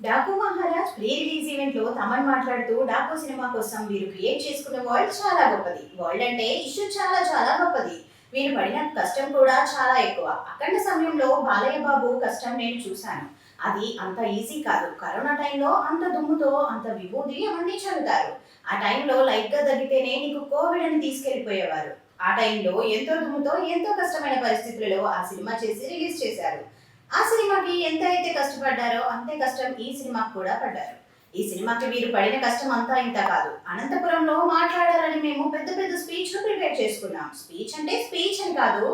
Daaku Maharaaj pre release ఈవెంట్లో తమన్ మాట్లాడుతూ Daaku cinema కోసం వీరు క్రియేట్ చేసుకున్న వరల్డ్ చాలా గొప్పది. వరల్డ్ అంటే ఇష్యూ చాలా చాలా గొప్పది. వీరు పడిన కష్టం కూడా చాలా ఎక్కువ. అఖండ సమయంలో బాలయ్య బాబు కష్టం నేను చూశాను. అది అంత ఈజీ కాదు. కరోనా టైంలో అంత దుమ్ముతో అంత విభూది అవన్నీ చల్లుతారు. ఆ టైంలో లైట్గా తగ్గితేనే నీకు కోవిడ్ అని తీసుకెళ్ళిపోయేవారు ఆ టైంలో ఎంతో దుమ్ముతో ఎంతో కష్టమైన పరిస్థితులలో ఆ సినిమా చేసి రిలీజ్ చేశారు. ఆ సినిమాకి ఎంత అయితే కష్టపడ్డారో అంతే కష్టం ఈ సినిమాకి కూడా పడ్డారు. ఈ సినిమాకి వీరు పడిన కష్టం అంతా ఇంత కాదు. అనంతపురంలో మాట్లాడాలని మేము పెద్ద పెద్ద స్పీచ్లు ప్రిపేర్ చేసుకున్నాం. స్పీచ్ అంటే స్పీచ్ అని కాదు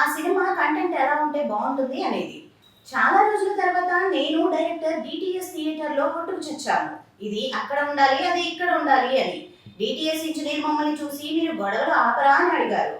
ఆ సినిమా కంటెంట్ ఎలా ఉంటే బాగుంటుంది అనేది. చాలా రోజుల తర్వాత నేను డైరెక్టర్ డిటిఎస్ థియేటర్లో కొట్టుకు చచ్చాము ఇది అక్కడ ఉండాలి అది ఇక్కడ ఉండాలి అని. డిటిఎస్ ఇంజనీర్ మమ్మల్ని చూసి మీరు గొడవలు ఆపరా అని అడిగారు.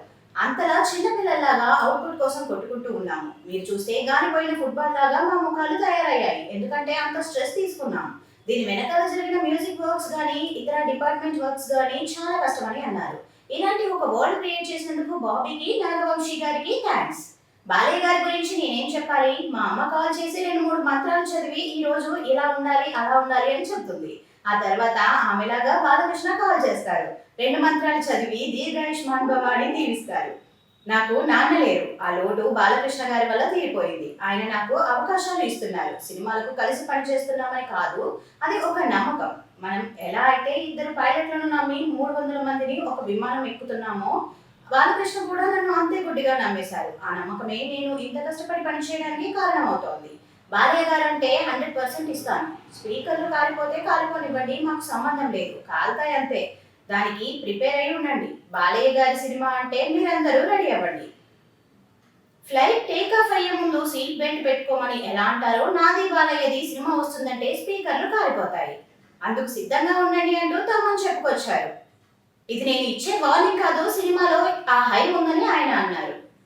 అంతలా చిన్నపిల్లల్లాగా అవుట్పుట్ కోసం కొట్టుకుంటూ ఉన్నాము. మీరు చూస్తే గాలిపోయిన ఫుట్బాల్ లాగా మా ముఖాలు తయారయ్యాయి. ఎందుకంటే అంత స్ట్రెస్ తీసుకున్నాం దీని వెనకాల జరిగిన మ్యూజిక్ వర్క్స్ కానీ ఇతర డిపార్ట్మెంట్ వర్క్స్ కానీ చాలా కష్టమని అన్నారు. ఇలాంటి ఒక వరల్డ్ క్రియేట్ చేసినందుకు బాబీకి నాగవంశీ గారికి థ్యాంక్స్ బాలయ్య గారి గురించి నేనేం చెప్పాలి? మా అమ్మ కాల్ చేసి రెండు మూడు మంత్రాలు చదివి ఈ రోజు ఇలా ఉండాలి అలా ఉండాలి అని చెప్తుంది. ఆ తర్వాత ఆమెలాగా బాలకృష్ణ కాల్ చేస్తారు. రెండు మంత్రాలు చదివి దీర్ఘాయుష్మాన్ భవ అని దీవిస్తారు నాకు నాన్న లేరు. ఆ లోటు బాలకృష్ణ గారి వల్ల తీరిపోయింది. ఆయన నాకు అవకాశాలు ఇస్తున్నారు. సినిమాలకు కలిసి పనిచేస్తున్నామని కాదు అది ఒక నమ్మకం. మనం ఎలా అయితే ఇద్దరు పైలట్లను నమ్మి మూడు వందల మందిని ఒక విమానం ఎక్కుతున్నామో బాలకృష్ణ కూడా నన్ను అంతే గుడ్డిగా నమ్మేశారు. ఆ నమ్మకమే నేను ఇంత కష్టపడి పనిచేయడానికి కారణమవుతోంది. బాలయ్య గారు అంటే హండ్రెడ్ పర్సెంట్ ఇస్తాను. స్పీకర్లు కాలిపోతే కాలిపోనివ్వండి మాకు సంబంధం లేదు. కాలుతాయి అంతే. దానికి ప్రిపేర్ అయి ఉండండి. బాలయ్య గారి సినిమా అంటే మీరందరూ రెడీ అవ్వండి. ఫ్లైట్ టేక్ ఆఫ్ అయ్యే ముందు సీట్ బెల్ట్ పెట్టుకోమని ఎలా అంటారో నాది బాలయ్యది సినిమా వస్తుందంటే స్పీకర్లు కాలిపోతాయి అందుకు సిద్ధంగా ఉండండి అంటూ తమను చెప్పుకొచ్చారు. ఇది నేను ఇచ్చే వార్నింగ్ కాదు సినిమాలో ఆ హై ఉందని ఆయన అన్నారు.